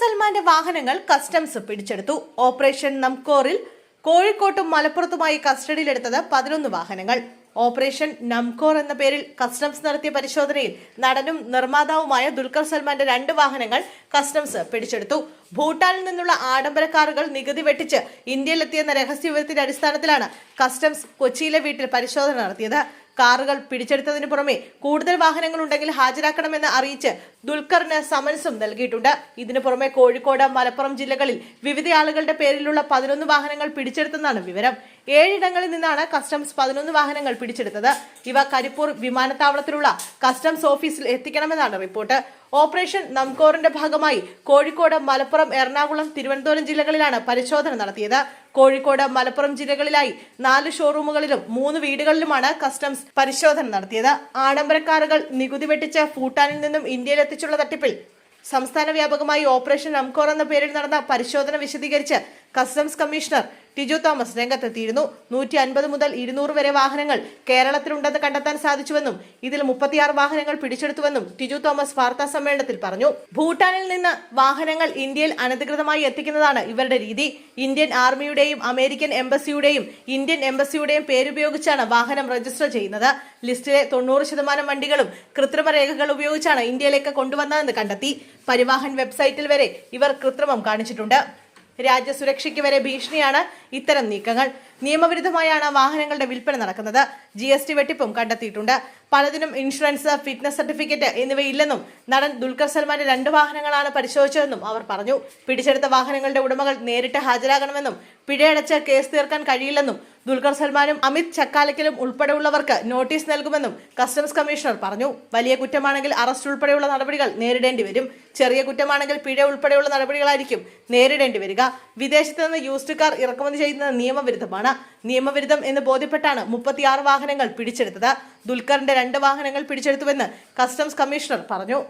സൽമാന്റെ വാഹനങ്ങൾ കസ്റ്റംസ് പിടിച്ചെടുത്തു. ഓപ്പറേഷൻ നംകോറിൽ കോഴിക്കോട്ടും മലപ്പുറത്തുമായി കസ്റ്റഡിയിലെടുത്തത് പതിനൊന്ന് വാഹനങ്ങൾ. ഓപ്പറേഷൻ നംകോർ എന്ന പേരിൽ കസ്റ്റംസ് നടത്തിയ പരിശോധനയിൽ നടനും നിർമ്മാതാവുമായ ദുൽഖർ സൽമാന്റെ രണ്ട് വാഹനങ്ങൾ കസ്റ്റംസ് പിടിച്ചെടുത്തു. ഭൂട്ടാനിൽ നിന്നുള്ള ആഡംബര കാറുകൾ നികുതി വെട്ടിച്ച് ഇന്ത്യയിലെത്തിയെന്ന രഹസ്യ വിവരത്തിന്റെ അടിസ്ഥാനത്തിലാണ് കസ്റ്റംസ് കൊച്ചിയിലെ വീട്ടിൽ പരിശോധന നടത്തിയത്. കാറുകൾ പിടിച്ചെടുത്തതിനു പുറമെ കൂടുതൽ വാഹനങ്ങൾ ഉണ്ടെങ്കിൽ ഹാജരാക്കണമെന്ന് അറിയിച്ച് ദുൽഖറിന് സമൻസും നൽകിയിട്ടുണ്ട്. ഇതിനു പുറമെ കോഴിക്കോട് മലപ്പുറം ജില്ലകളിൽ വിവിധ ആളുകളുടെ പേരിലുള്ള പതിനൊന്ന് വാഹനങ്ങൾ പിടിച്ചെടുത്തെന്നാണ് വിവരം. ഏഴിടങ്ങളിൽ നിന്നാണ് കസ്റ്റംസ് പതിനൊന്ന് വാഹനങ്ങൾ പിടിച്ചെടുത്തത്. ഇവ കരിപ്പൂർ വിമാനത്താവളത്തിലുള്ള കസ്റ്റംസ് ഓഫീസിൽ എത്തിക്കണമെന്നാണ് റിപ്പോർട്ട്. ഓപ്പറേഷൻ നംകോറിന്റെ ഭാഗമായി കോഴിക്കോട് മലപ്പുറം എറണാകുളം തിരുവനന്തപുരം ജില്ലകളിലാണ് പരിശോധന നടത്തിയത്. കോഴിക്കോട് മലപ്പുറം ജില്ലകളിലായി നാല് ഷോറൂമുകളിലും മൂന്ന് വീടുകളിലുമാണ് കസ്റ്റംസ് പരിശോധന നടത്തിയത്. ആഡംബര കാറുകൾ നികുതി വെട്ടിച്ച് ഭൂട്ടാനിൽ നിന്നും ഇന്ത്യയിലെത്തിച്ചുള്ള തട്ടിപ്പിൽ സംസ്ഥാന വ്യാപകമായി ഓപ്പറേഷൻ നംകോർ എന്ന പേരിൽ നടന്ന പരിശോധന വിശദീകരിച്ച് കസ്റ്റംസ് കമ്മീഷണർ ടിജു തോമസ് രംഗത്തെത്തിയിരുന്നു. നൂറ്റി അൻപത് മുതൽ ഇരുന്നൂറ് വരെ വാഹനങ്ങൾ കേരളത്തിലുണ്ടെന്ന് കണ്ടെത്താൻ സാധിച്ചുവെന്നും ഇതിൽ മുപ്പത്തിയാറ് വാഹനങ്ങൾ പിടിച്ചെടുത്തുവെന്നും ടിജു തോമസ് വാർത്താ സമ്മേളനത്തിൽ പറഞ്ഞു. ഭൂട്ടാനിൽ നിന്ന് വാഹനങ്ങൾ ഇന്ത്യയിൽ അനധികൃതമായി എത്തിക്കുന്നതാണ് ഇവരുടെ രീതി. ഇന്ത്യൻ ആർമിയുടെയും അമേരിക്കൻ എംബസിയുടെയും ഇന്ത്യൻ എംബസിയുടെയും പേരുപയോഗിച്ചാണ് വാഹനം രജിസ്റ്റർ ചെയ്യുന്നത്. ലിസ്റ്റിലെ തൊണ്ണൂറ് ശതമാനം വണ്ടികളും കൃത്രിമ രേഖകൾ ഉപയോഗിച്ചാണ് ഇന്ത്യയിലേക്ക് കൊണ്ടുവന്നതെന്ന് കണ്ടെത്തി. പരിവാഹൻ വെബ്സൈറ്റിൽ വരെ ഇവർ കൃത്രിമം കാണിച്ചിട്ടുണ്ട്. രാജ്യസുരക്ഷയ്ക്ക് വരെ ഭീഷണിയാണ് ഇത്തരം നീക്കങ്ങൾ. നിയമവിരുദ്ധമായാണ് വാഹനങ്ങളുടെ വിൽപ്പന നടക്കുന്നത്. ജി എസ് ടി വെട്ടിപ്പും കണ്ടെത്തിയിട്ടുണ്ട്. പലതിനും ഇൻഷുറൻസ് ഫിറ്റ്നസ് സർട്ടിഫിക്കറ്റ് എന്നിവയില്ലെന്നും നടൻ ദുൽഖർ സൽമാന്റെ രണ്ട് വാഹനങ്ങളാണ് പരിശോധിച്ചതെന്നും അവർ പറഞ്ഞു. പിടിച്ചെടുത്ത വാഹനങ്ങളുടെ ഉടമകൾ നേരിട്ട് ഹാജരാകണമെന്നും പിഴയടച്ച് കേസ് തീർക്കാൻ കഴിയില്ലെന്നും ദുൽഖർ സൽമാനും അമിത് ചക്കാലക്കലും ഉൾപ്പെടെയുള്ളവർക്ക് നോട്ടീസ് നൽകുമെന്നും കസ്റ്റംസ് കമ്മീഷണർ പറഞ്ഞു. വലിയ കുറ്റമാണെങ്കിൽ അറസ്റ്റ് ഉൾപ്പെടെയുള്ള നടപടികൾ നേരിടേണ്ടി വരും. ചെറിയ കുറ്റമാണെങ്കിൽ പിഴ ഉൾപ്പെടെയുള്ള നടപടികളായിരിക്കും നേരിടേണ്ടി വരിക. വിദേശത്ത് നിന്ന് യൂസ്ഡ് കാർ ഇറക്കുമതി ചെയ്യുന്നത് നിയമവിരുദ്ധമാണ്. നിയമവിരുദ്ധം എന്ന് ബോധ്യപ്പെട്ടാണ് മുപ്പത്തിയാറ് വാഹനങ്ങൾ പിടിച്ചെടുത്തത്. ദുൽഖറിന്റെ രണ്ട് വാഹനങ്ങൾ പിടിച്ചെടുത്തുവെന്ന് കസ്റ്റംസ് കമ്മീഷണർ പറഞ്ഞു.